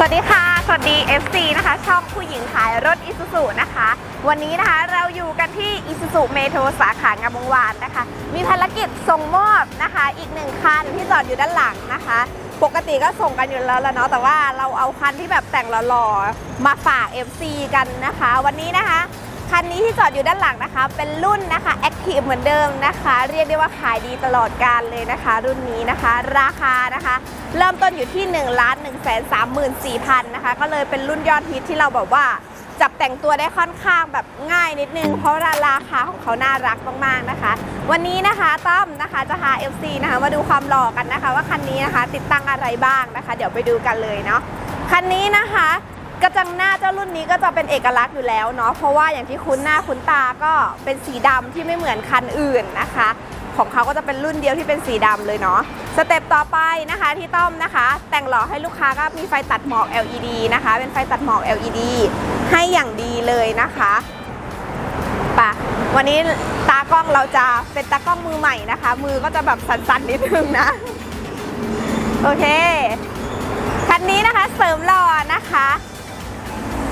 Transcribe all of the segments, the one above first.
สวัสดีค่ะ สวัสดี FC นะคะ ช่องผู้หญิงขายรถอิซูซุนะคะ วันนี้นะคะเราอยู่กันที่อิซูซุเมโทรสาขางามวงวานนะคะ มีภารกิจส่งมอบนะคะ อีกหนึ่งคันที่จอดอยู่ด้านหลังนะคะ ปกติก็ส่งกันอยู่แล้วแล้วเนาะแต่ว่าเราเอาคันที่แบบแต่งหล่อๆมาฝาก FC กันนะคะ วันนี้นะคะ คันนี้ที่จอดอยู่ด้านหลังนะคะ เป็นรุ่นนะคะ Active เหมือนเดิมนะคะ เรียกได้ว่าขายดีตลอดการเลยนะคะ รุ่นนี้นะคะ ราคานะคะ เริ่มต้นอยู่ที่1นึ่งล้านหนึ่งแสนสามหมื่นสี่พันนะคะ ก็เลยเป็นรุ่นยอดฮิตที่เราแบบว่าจับแต่งตัวได้ค่อนข้างแบบง่ายนิดนึง เพราะราคาของเขาน่ารักมากๆนะคะ วันนี้นะคะต้อมนะคะจะพา FC นะคะมาดูความหล่อกันนะคะ ว่าคันนี้นะคะ ติดตั้งอะไรบ้างนะคะ เดี๋ยวไปดูกันเลยเนาะคันนี้นะคะ กระจังหน้าเจ้ารุ่นนี้ก็จะเป็นเอกลักษณ์อยู่แล้วเนาะเพราะว่าอย่างที่คุ้นหน้าคุ้นตาก็เป็นสีดำที่ไม่เหมือนคันอื่นนะคะ ของเขาก็จะเป็นรุ่นเดียวที่เป็นสีดำเลยเนาะสเต็ปต่อไปนะคะที่ต้อมนะคะ แต่งหล่อให้ลูกค้าก็มีไฟตัดหมอก LED นะคะ เป็นไฟตัดหมอก LED ให้อย่างดีเลยนะคะปะวันนี้ตากล้องเราจะเป็นตากล้องมือใหม่นะคะ มือก็จะแบบสั่นๆนิดนึงนะโอเคคันนี้นะคะเสริมหล่อนะคะ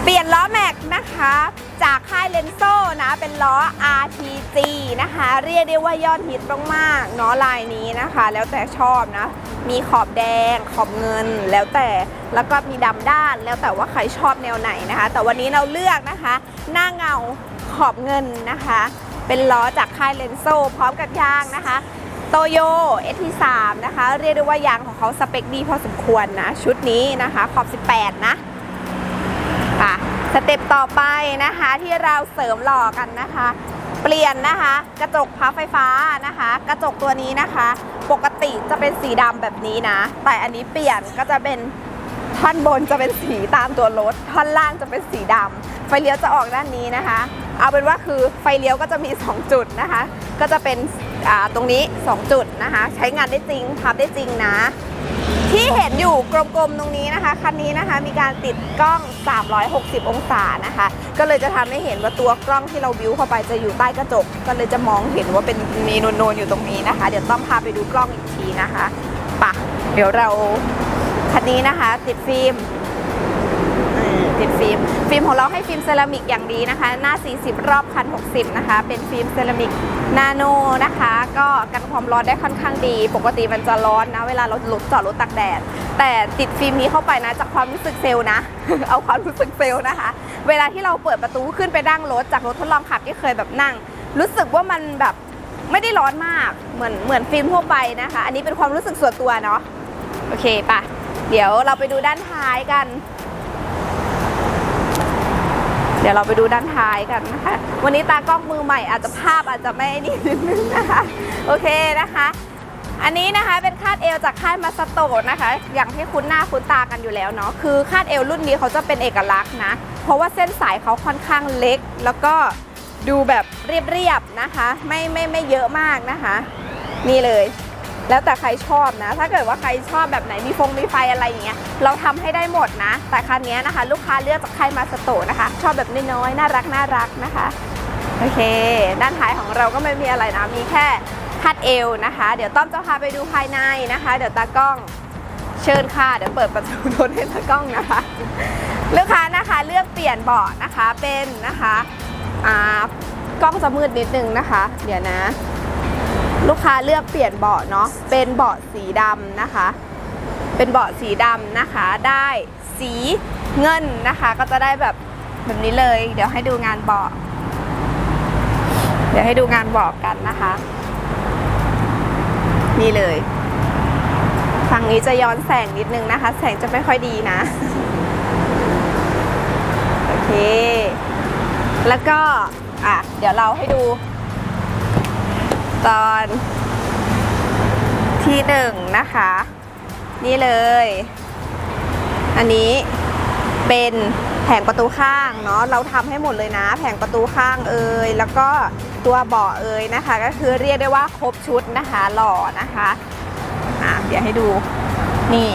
เปลี่ยนล้อแม็กนะคะ จากค่ายเลนโซ่นะเป็นล้อ RTG นะคะ เรียกได้ว่ายอดฮิตมากๆเนาะลายนี้นะคะ แล้วแต่ชอบนะ มีขอบแดงขอบเงินแล้วแต่แล้วก็มีดำด้านแล้วแต่ว่าใครชอบแนวไหนนะคะ แต่วันนี้เราเลือกนะคะ หน้าเงาขอบเงินนะคะ เป็นล้อจากค่ายเลนโซ่พร้อมกับยางนะคะโตโย ST3 นะคะ เรียกได้ว่ายางของเขาสเปคดีพอสมควรนะ ชุดนี้นะคะ ขอบ 18 นะ สเต็ปต่อไปนะคะที่เราเสริมหล่อกันนะคะ เปลี่ยนนะคะ กระจกพับไฟฟ้านะคะ กระจกตัวนี้นะคะ ปกติจะเป็นสีดำแบบนี้นะ แต่อันนี้เปลี่ยนก็จะเป็นท่อนบนจะเป็นสีตามตัวรถ ท่อนล่างจะเป็นสีดำไฟเลี้ยวจะออกด้านนี้นะคะ เอาเป็นว่าคือไฟเลี้ยวก็จะมี 2 จุดนะคะ ก็จะเป็นตรงนี้ 2 จุดนะคะ ใช้งานได้จริงพับได้จริงนะ ที่เห็นอยู่กลมๆตรงนี้นะคะ คันนี้นะคะมีการติดกล้อง 360 องศานะคะ ก็เลยจะทำให้เห็นว่าตัวกล้องที่เราบิวเข้าไปจะอยู่ใต้กระจก ก็เลยจะมองเห็นว่าเป็นมีนูนๆอยู่ตรงนี้นะคะ เดี๋ยวต้องพาไปดูกล้องอีกทีนะคะปะเดี๋ยวเราคันนี้นะคะ ติดฟิล์มติดฟิล์ม ฟิล์มของเราให้ฟิล์มเซรามิกอย่างดีนะคะ หน้า 40 รอบคัน 60 นะคะ เป็นฟิล์มเซรามิกนาโนนะคะ ก็กันความร้อนได้ค่อนข้างดี ปกติมันจะร้อนนะ เวลาเรารถจอดรถตากแดด แต่ติดฟิล์มนี้เข้าไปนะ จากความรู้สึกเซลล์นะ เอาความรู้สึกเซลล์นะคะ เวลาที่เราเปิดประตูขึ้นไปนั่งรถจากรถทดลองขับที่เคยแบบนั่ง รู้สึกว่ามันแบบไม่ได้ร้อนมาก เหมือนเหมือนฟิล์มทั่วไปนะคะ อันนี้เป็นความรู้สึกส่วนตัวเนาะ โอเคปะเดี๋ยวเราไปดูด้านท้ายกัน ดี๋ยวเราไปดูด้านท้ายกันนะคะ วันนี้ตากล้องมือใหม่อาจจะภาพอาจจะไม่นี่นิดนึงนะคะ โอเคนะคะ อันนี้นะคะเป็นคาดเอวจากค่ายมาสโตนะคะ อย่างที่คุ้นหน้าคุ้นตากันอยู่แล้วเนาะ คือคาดเอวรุ่นนี้เขาจะเป็นเอกลักษณ์นะ เพราะว่าเส้นสายเขาค่อนข้างเล็ก แล้วก็ดูแบบเรียบๆนะคะ ไม่ไม่ไม่เยอะมากนะคะ นี่เลย แล้วแต่ใครชอบนะ ถ้าเกิดว่าใครชอบแบบไหนมีฟงมีไฟอะไรอย่างเงี้ยเราทำให้ได้หมดนะ แต่คันนี้นะคะ ลูกค้าเลือกจากใครมาสโตนะคะ ชอบแบบน้อยๆน่ารักน่ารักนะคะโอเค ด้านท้ายของเราก็ไม่มีอะไรนะมีแค่คัดเอวนะคะ เดี๋ยวต้อมจะพาไปดูภายในนะคะ เดี๋ยวตากล้องเชิญค่ะ เดี๋ยวเปิดประตูรถให้ตากล้องนะคะ ลูกค้านะคะเลือกเปลี่ยนเบาะนะคะเป็นนะคะอ่ากล้องจะมืดนิดนึงนะคะ เดี๋ยวนะ ลูกค้าเลือกเปลี่ยนเบาะเนาะเป็นเบาะสีดำนะคะ เป็นเบาะสีดำนะคะ ได้สีเงินนะคะ ก็จะได้แบบแบบนี้เลย เดี๋ยวให้ดูงานเบาะเดี๋ยวให้ดูงานเบาะกันนะคะ นี่เลยฝั่งนี้จะย้อนแสงนิดนึงนะคะ แสงจะไม่ค่อยดีนะ โอเค แล้วก็อะเดี๋ยวเราให้ดู ตอนที่หนึ่งนะคะ นี่เลย อันนี้เป็นแผงประตูข้างเนาะเราทำให้หมดเลยนะ แผงประตูข้างเอ่ยแล้วก็ตัวเบาะเอ่ยนะคะ ก็คือเรียกได้ว่าครบชุดนะคะหล่อนะคะอะเดี๋ยวให้ดูนี่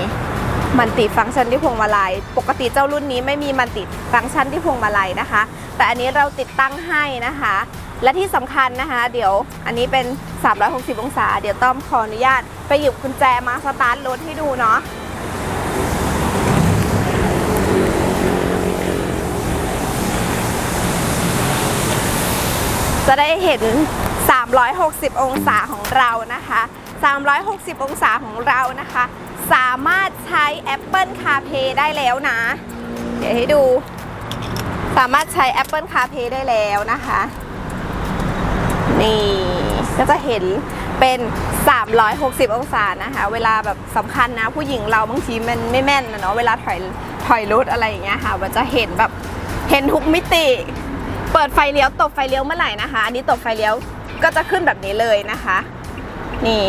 มันติฟังก์ชันที่พวงมาลัย ปกติเจ้ารุ่นนี้ไม่มีมันติฟังก์ชันที่พวงมาลัยนะคะ แต่อันนี้เราติดตั้งให้นะคะ และที่สำคัญนะคะ เดี๋ยวอันนี้เป็น 360 องศา เดี๋ยวต้อมขออนุญาต ไปหยิบกุญแจมาสตาร์ทรถให้ดูเนาะจะได้เห็น 360 องศาของเรานะคะ 360 องศาของเรานะคะ สามารถใช้ Apple CarPlay ได้แล้วนะ เดี๋ยวให้ดู สามารถใช้ Apple CarPlay ได้แล้วนะคะ นี่ ก็จะเห็นเป็น 360 องศานะคะ เวลาแบบสำคัญนะ ผู้หญิงเราบางทีมันไม่แม่นนะเนาะเวลาถอยถอยรถอะไรอย่างเงี้ยค่ะมันจะเห็นแบบเห็นทุกมิติ เปิดไฟเลี้ยวตบไฟเลี้ยวเมื่อไหร่นะคะ อันนี้ตบไฟเลี้ยวก็จะขึ้นแบบนี้เลยนะคะ นี่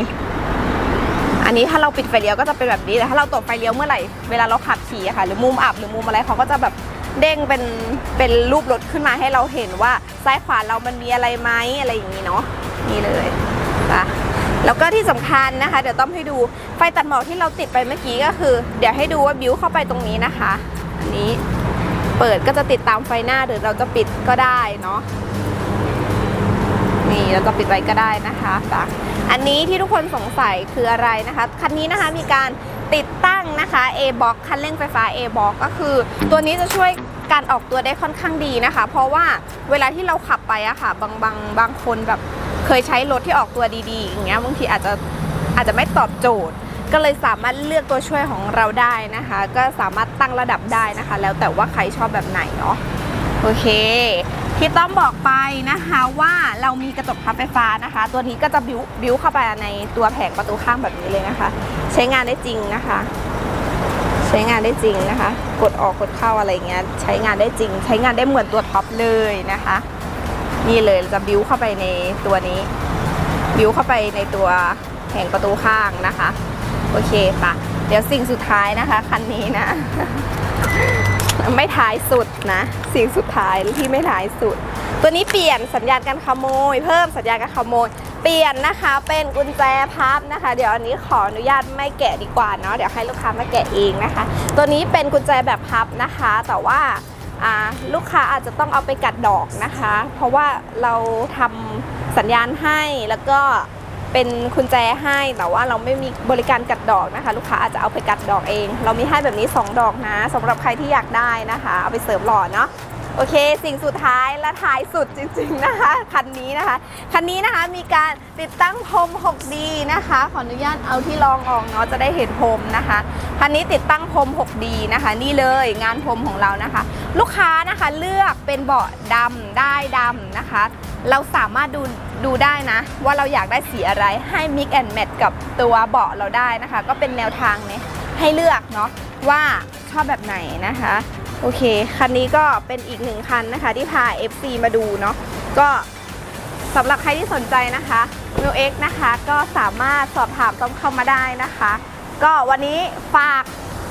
อันนี้ถ้าเราปิดไฟเลี้ยวก็จะเป็นแบบนี้แต่ถ้าเราตบไฟเลี้ยวเมื่อไหร่เวลาเราขับขี่อะค่ะ หรือมุมอับหรือมุมอะไรเขาก็จะแบบ เด้งเป็นเป็นรูปรถขึ้นมาให้เราเห็นว่าซ้ายขวาเรามันมีอะไรไหมอะไรอย่างนี้เนาะนี่เลยค่ะแล้วก็ที่สำคัญนะคะ เดี๋ยวต้องให้ดูไฟตัดหมอกที่เราติดไปเมื่อกี้ก็คือ เดี๋ยวให้ดูว่าบิวเข้าไปตรงนี้นะคะ อันนี้เปิดก็จะติดตามไฟหน้าหรือเราจะปิดก็ได้เนาะนี่เราจะปิดไว้ก็ได้นะคะจ้ะอันนี้ที่ทุกคนสงสัยคืออะไรนะคะ คันนี้นะคะมีการ ติดตั้งนะคะ A box คันเร่งไฟฟ้า A box ก็คือ ตัวนี้จะช่วยการออกตัวได้ค่อนข้างดีนะคะ เพราะว่าเวลาที่เราขับไปอะค่ะ บางบางบางคนแบบเคยใช้รถที่ออกตัวดีๆ อย่างเงี้ยบางทีอาจจะอาจจะไม่ตอบโจทย์ ก็เลยสามารถเลือกตัวช่วยของเราได้นะคะ ก็สามารถตั้งระดับได้นะคะ แล้วแต่ว่าใครชอบแบบไหนเนาะโอเค ที่ต้องบอกไปนะคะว่าเรามีกระจกพับไฟฟ้านะคะ ตัวนี้ก็จะบิวบิวเข้าไปในตัวแผงประตูข้างแบบนี้เลยนะคะ ใช้งานได้จริงนะคะ ใช้งานได้จริงนะคะ กดออกกดเข้าอะไรเงี้ยใช้งานได้จริง ใช้งานได้เหมือนตัวท็อปเลยนะคะ นี่เลยจะบิวเข้าไปในตัวนี้ บิวเข้าไปในตัวแผงประตูข้างนะคะ โอเคค่ะเดี๋ยวสิ่งสุดท้ายนะคะ คันนี้นะ ไม่ท้ายสุดนะ สิ่งสุดท้ายที่ไม่ท้ายสุด ตัวนี้เปลี่ยนสัญญาณการขโมย เพิ่มสัญญาณการขโมย เปลี่ยนนะคะเป็นกุญแจพับนะคะ เดี๋ยวอันนี้ขออนุญาตไม่แกะดีกว่าเนาะเดี๋ยวให้ลูกค้ามาแกะเองนะคะ ตัวนี้เป็นกุญแจแบบพับนะคะ แต่ว่าอ่าลูกค้าอาจจะต้องเอาไปกัดดอกนะคะ เพราะว่าเราทำสัญญาณให้แล้วก็ เป็นคุณแจให้แต่ว่าเราไม่มีบริการกัดดอกนะคะ ลูกค้าอาจจะเอาไปกัดดอกเอง เรามีให้แบบนี้ 2 ดอกนะสำหรับใครที่อยากได้นะคะ เอาไปเสริมหล่อเนาะ โอเค สิ่งสุดท้ายและท้ายสุดจริงๆนะคะ คันนี้นะคะ คันนี้นะคะมีการติดตั้งพรม 6D นะคะ ขออนุญาตเอาที่รองออกเนาะจะได้เห็นพรมนะคะ คันนี้ติดตั้งพรม 6D นะคะ นี่เลยงานพรมของเรานะคะ ลูกค้านะคะเลือกเป็นเบาะดำได้ดำนะคะ เราสามารถดูดูได้นะ ว่าเราอยากได้สีอะไรให้ mix and match กับตัวเบาะเราได้นะคะ ก็เป็นแนวทางเนี่ยให้เลือกเนาะว่าชอบแบบไหนนะคะ โอเค คันนี้ก็เป็นอีกหนึ่งคันนะคะ ที่พา FC มาดูเนาะก็สำหรับใครที่สนใจนะคะ m ิ X นะคะ ก็สามารถสอบถามต้อมเข้ามาได้นะคะ ก็วันนี้ฝาก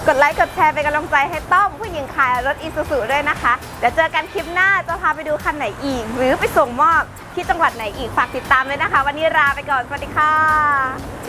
กดไลค์กดแชร์เป็นกำลังใจให้ต้อมผู้หญิงขายรถอีซูซูด้วยนะคะ เดี๋ยวเจอกันคลิปหน้าจะพาไปดูคันไหนอีก หรือไปส่งมอบที่จังหวัดไหนอีกฝากติดตามเลยนะคะ วันนี้ลาไปก่อน สวัสดีค่ะ